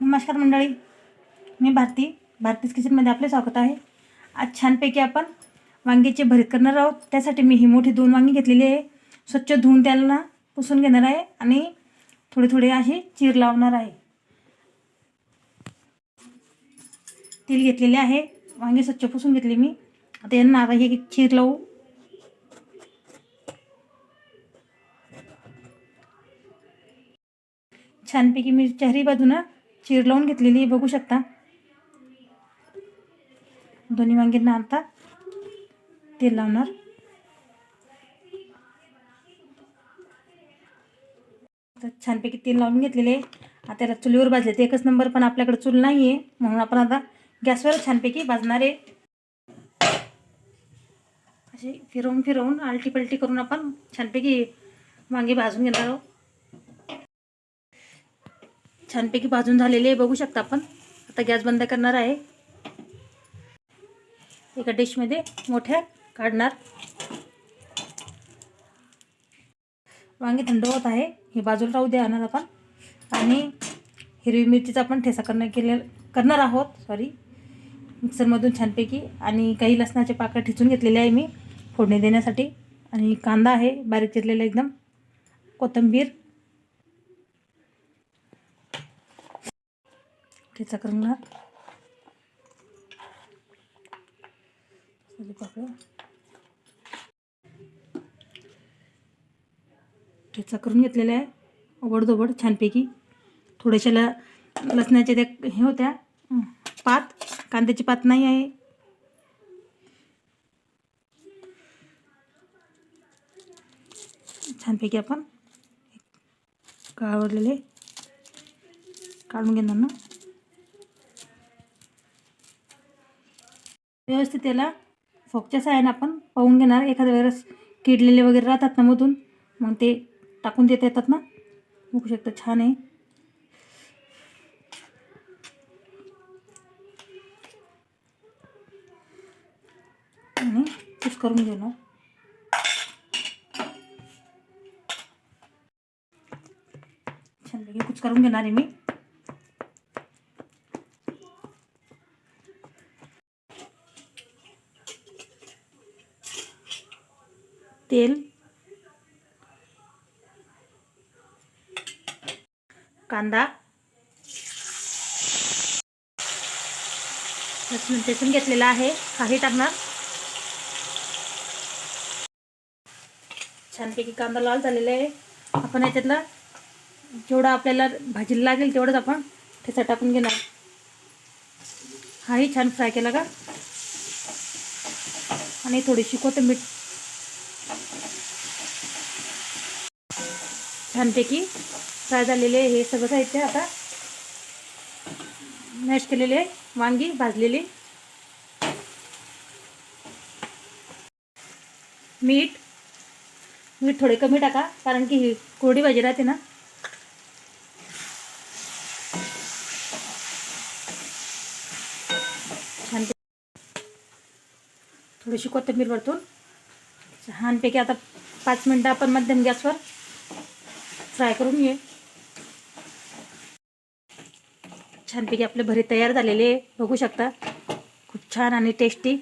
नमस्कार मंडळी. मी भारती. भारतीज किचनमध्ये आपले स्वागत आहे. आज छानपैकी आपण वांग्याचे भरीत करणार आहोत. त्यासाठी मी ही मोठी दोन वांगी घेतलेली आहे. स्वच्छ धुवून त्याला पुसून घेणार आहे आणि थोडे थोडे असे चीर लावणार आहे. तेल घेतलेले आहे. वांगे स्वच्छ पुसून घेतले मी. आता यांना आता हे चीर लावू. छानपैकी मी चारही बाजूनं चीर लावून घेतलेली बघू शकता. दोन्ही वांगींना आता तेल लावणार. तर छानपैकी तेल लावून घेतलेले आता त्याला चुलीवर भाजले ते एकच नंबर पण आपल्याकडे चूल नाही आहे म्हणून आपण आता गॅसवर छानपैकी भाजणार आहे. असे फिरवून फिरवून आलटी पलटी करून आपण छानपैकी वांगे भाजून घेणार आहोत. छानपैकी भाजून झालेले आहे बघू शकता आपण. आता गॅस बंद करणार आहे. एका डिशमध्ये मोठ्या काढणार. वांगे थंड होत आहे. हे बाजूला राहू द्या आणणार आपण. आणि हिरवी मिरचीचा आपण ठेसा करणार केले करणार आहोत. सॉरी मिक्सरमधून छानपैकी. आणि काही लसणाचे पाकळ्या ठेचून घेतलेले आहे मी फोडणी देण्यासाठी. आणि कांदा आहे बारीक चिरलेला एकदम. कोथिंबीर. ठेचा करून पाकळ्या ठेचा करून घेतलेला आहे. ओबडधोबड छानपैकी. थोड्याशा ल लसणाच्या त्या हे होत्या. पात. कांद्याची पात नाही आहे. छानपैकी आपण काढलेले काढून घेणार ना. व्यवस्थित त्याला फोकच्या साहाय्याने आपण पाहून घेणार. एखाद्या वेळेस किडलेले वगैरे राहतात ना मधून मग ते टाकून देता येतात ना. बघू शकता छान आहे. आणि कुच करून घेणार छानपैकी कुच करून घेणार आहे मी. तेल. कांदा. लसूण ठेचून घेतलेला आहे. काही टाकणार. छानपैकी कांदा लाल झालेला आहे. आपण याच्यातला जेवढा आपल्याला भाजीला लागेल तेवढंच आपण ठेचा टाकून घेणार. हाही छान फ्राय केला का? आणि थोडीशी कोथिंबीर छानपैकी फ्राय झालेले हे सगळं साहित्य आता मॅश केलेले वांगी भाजलेली. मीठ मीठ थोडे कमी टाका कारण की ही कोरडी भाजी राहते ना. छान थोडीशी कोथिंबीर वरतून छानपैकी आता पाच मिनटं आपण मध्यम गॅसवर फ्राय करून घे. छानपैकी आपले भरीत तयार झालेले बघू शकता. खूप छान आणि टेस्टी